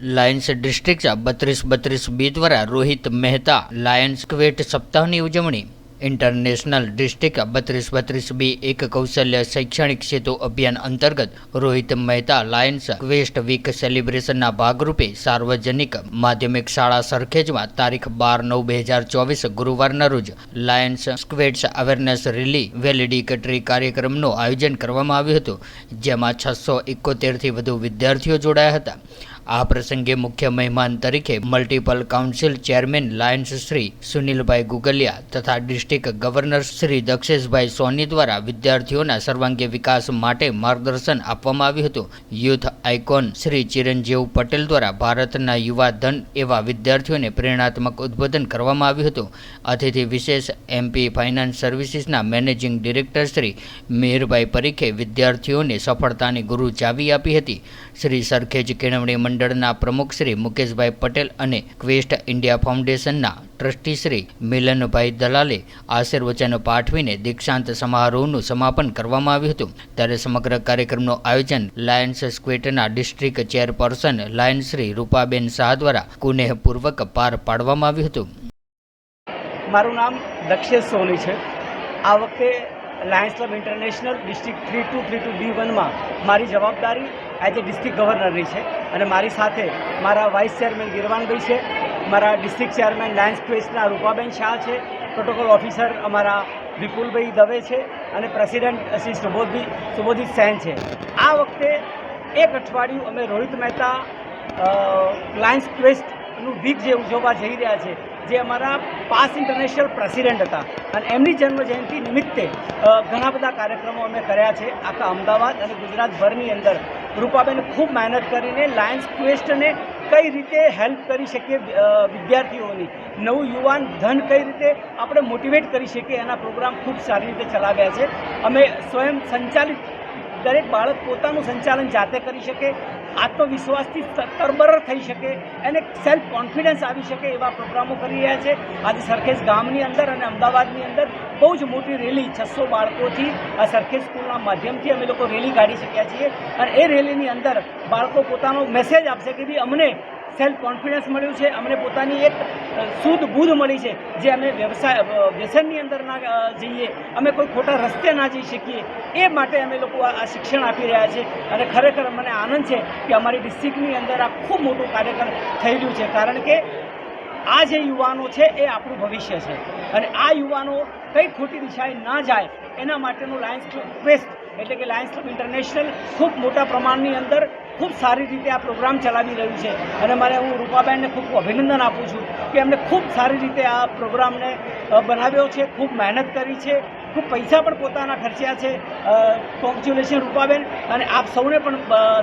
Lions district બત્રીસ બત્રીસ બી દ્વારા રોહિત મહેતા લાયન્સ ક્વેટ સપ્તાહની ઉજવણી. ઇન્ટરનેશનલ ડિસ્ટ્રિક્ટ બત્રીસ બત્રીસ બી એક કૌશલ્ય શૈક્ષણિક સેતુ અભિયાન અંતર્ગત Rohit Mehta Lions Quest week સેલિબ્રેશનના ભાગરૂપે સાર્વજનિક માધ્યમિક શાળા સરખેજમાં તારીખ બાર નવ બે હજાર ચોવીસ ગુરુવારના રોજ લાયન્સ સ્ક્વેટ્સ અવેરનેસ રેલી વેલિડિકેટરી કાર્યક્રમનું આયોજન કરવામાં આવ્યું હતું, જેમાં છસો એકોતેરથી વધુ વિદ્યાર્થીઓ જોડાયા હતા. આ પ્રસંગે મુખ્ય મહેમાન તરીકે multiple council chairman Lions Shri Sunilbhai Gugaliya તથા ડિસ્ટ્રિક્ટ ગવર્નર શ્રી દક્ષેશભાઈ સોની દ્વારા વિદ્યાર્થીઓના સર્વાંગી વિકાસ માટે માર્ગદર્શન આપવામાં આવ્યું હતું. યુથ આઇકોન શ્રી ચિરંજીવ પટેલ દ્વારા ભારતના યુવા ધન એવા વિદ્યાર્થીઓને પ્રેરણાત્મક ઉદ્બોધન કરવામાં આવ્યું હતું. અતિથિ વિશેષ એમપી ફાઇનાન્સ સર્વિસીસના મેનેજિંગ ડિરેક્ટર શ્રી મિહિરભાઈ પરીખે વિદ્યાર્થીઓને સફળતાની ગુરુ ચાવી આપી હતી. શ્રી સરખેજ કેળવણી મંડળના પ્રમુખ શ્રી મુકેશભાઈ પટેલ અને ક્વેસ્ટ ઇન્ડિયા ફાઉન્ડેશનના ટ્રસ્ટી શ્રી મિલનભાઈ દલાલે આશીર્વચન પાઠવીને દીક્ષાંત સમારોહનું સમાપન કરવામાં આવ્યું હતું. ત્યારે સમગ્ર કાર્યક્રમનું આયોજન Lions સ્ક્વેટના district chairperson Lion Shri Rupaben Shah દ્વારા કુનેહપૂર્વક પાર પાડવામાં આવ્યું હતું. મારું નામ દક્ષેશ સોની છે. આ વખતે Lions Club International district three two three two B વનમાં મારી જવાબદારી એઝ એ ડિસ્ટ્રિક્ટ ગવર્નરની છે. અને મારી સાથે મારા વાઇસ ચેરમેન ગિરવાનભાઈ છે, મારા ડિસ્ટ્રિક્ટ ચેરમેન લાયન્સ ક્વેસ્ટના રૂપાબેન શાહ છે પ્રોટોકોલ ઓફિસર અમારા વિપુલભાઈ દવે છે, અને પ્રેસિડેન્ટ શ્રી સુબોધભાઈ સુબોધિત સેન છે. આ વખતે એક અઠવાડિયું અમે રોહિત મહેતા લાયન્સ ક્વેસ્ટનું વીક જે ઉજવવા જઈ રહ્યા છે, જે અમારા પાસ ઇન્ટરનેશનલ પ્રેસિડેન્ટ હતા. અને એમની જન્મજયંતિ નિમિત્તે ઘણા બધા કાર્યક્રમો અમે કર્યા છે. આખા અમદાવાદ અને ગુજરાતભરની અંદર રૂપાબેન ખૂબ મહેનત કરીને લાયન્સ ક્વેસ્ટને કઈ રીતે હેલ્પ કરી શકીએ વિદ્યાર્થીઓની? નવું યુવાન ધન કઈ રીતે આપણે મોટિવેટ કરી શકીએ એના પ્રોગ્રામ ખૂબ સારી રીતે ચલાવ્યા છે. અમે સ્વયં સંચાલિત દરેક બાળક પોતાનું સંચાલન જાતે કરી શકે, આત્મવિશ્વાસથી તરબર થઈ શકે એને સેલ્ફ કોન્ફિડન્સ આવી શકે એવા પ્રોગ્રામો કરી રહ્યા છે. આજે સરખેજ ગામની અંદર અને અમદાવાદની અંદર બહુ જ મોટી રેલી છસો બાળકોથી આ સરખેજ સ્કૂલના માધ્યમથી અમે લોકો રેલી કાઢી શક્યા છીએ. અને એ રેલીની અંદર બાળકો પોતાનો મેસેજ આપશે કે ભાઈ અમને સેલ્ફ કોન્ફિડન્સ મળ્યું છે. અમને પોતાની એક શુદ્ધ બુદ્ધ મળી છે, જે અમે વ્યવસાય વ્યસનની અંદર ના જઈએ, અમે કોઈ ખોટા રસ્તે ના જઈ શકીએ, એ માટે અમે લોકો આ શિક્ષણ આપી રહ્યા છે. અને ખરેખર મને આનંદ છે કે અમારી ડિસ્ટ્રિક્ટની અંદર આ ખૂબ મોટું કાર્યક્રમ થઈ રહ્યું છે. કારણ કે આ જે યુવાનો છે, એ આપણું ભવિષ્ય છે. અને આ યુવાનો કંઈ ખોટી દિશાએ ના જાય, એના માટેનું લાયન્સ ક્લબ ક્વેસ્ટ એટલે કે લાયન્સ ક્લબ ઇન્ટરનેશનલ ખૂબ મોટા પ્રમાણની અંદર ખૂબ સારી રીતે આ પ્રોગ્રામ ચલાવી રહ્યું છે. અને મારે હું રૂપાબેનને ખૂબ અભિનંદન આપું છું કે એમણે ખૂબ સારી રીતે આ પ્રોગ્રામને બનાવ્યો છે, ખૂબ મહેનત કરી છે, ખૂબ પૈસા પણ પોતાના ખર્ચ્યા છે. કોંગ્રેચ્યુલેશન રૂપાબેન. અને આપ સૌને પણ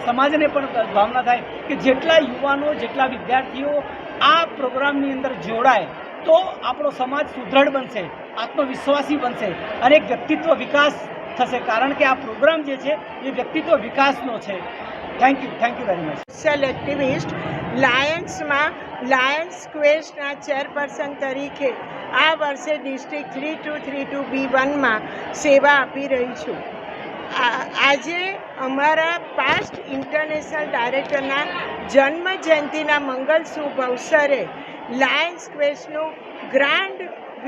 સમાજને પણ ભાવના થાય કે જેટલા યુવાનો, જેટલા વિદ્યાર્થીઓ આ પ્રોગ્રામની અંદર જોડાય, તો આપણો સમાજ સુદૃઢ બનશે, આત્મવિશ્વાસી બનશે અને એક વ્યક્તિત્વ વિકાસ થશે. કારણ કે આ પ્રોગ્રામ જે છે, એ વ્યક્તિત્વ વિકાસનો છે. Thank you thank you very much cell activist લાયન્સમાં લાયન્સ ક્વેસ્ટના ચેરપર્સન તરીકે આ વર્ષે district three two three two B વનમાં સેવા આપી રહી છું. આજે અમારા પાસ્ટ ઇન્ટરનેશનલ ડાયરેક્ટરના જન્મ જયંતિના મંગલ શુભ અવસરે લાયન્સ ક્વેસ્ટનું ગ્રાન્ડ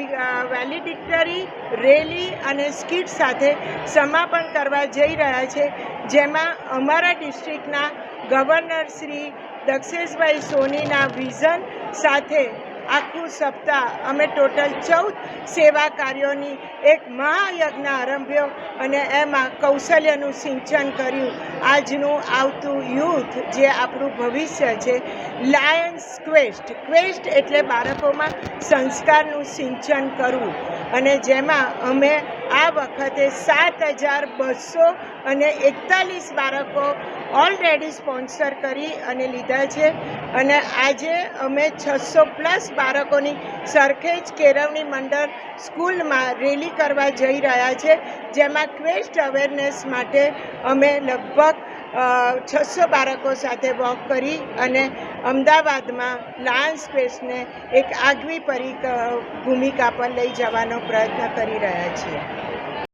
વેલિડિક્ટરી રેલી અને સ્કીટ સાથે સમાપન કરવા જઈ રહ્યા છે. જેમાં અમારા ડિસ્ટ્રિક્ટના ગવર્નર શ્રી દક્ષેશભાઈ સોનીના વિઝન સાથે આખું સપ્તાહ અમે ટોટલ ચૌદ સેવા કાર્યોની એક મહાયજ્ઞ આરંભ્યો અને એમાં કૌશલ્યનું સિંચન કર્યું. આજનું આવતું યુથ જે આપણું ભવિષ્ય છે લાયન્સ ક્વેસ્ટ ક્વેસ્ટ એટલે બાળકોમાં સંસ્કારનું સિંચન કરવું. અને જેમાં અમે આ વખતે સાત હજાર બસો અને એકતાલીસ બાળકો ઓલરેડી સ્પોન્સર કરી અને લીધા છે. અને આજે અમે છસો પ્લસ બાળકોની સરખેજ કેળવણી મંડળ સ્કૂલમાં રેલી કરવા જઈ રહ્યા છે. જેમાં ક્વેસ્ટ અવેરનેસ માટે અમે લગભગ છસો બાળકો સાથે વોક કરી અને અમદાવાદમાં લાયન્સ સ્પેસને એક આગવી પરિક ભૂમિકા પર લઈ જવાનો પ્રયત્ન કરી રહ્યા છીએ.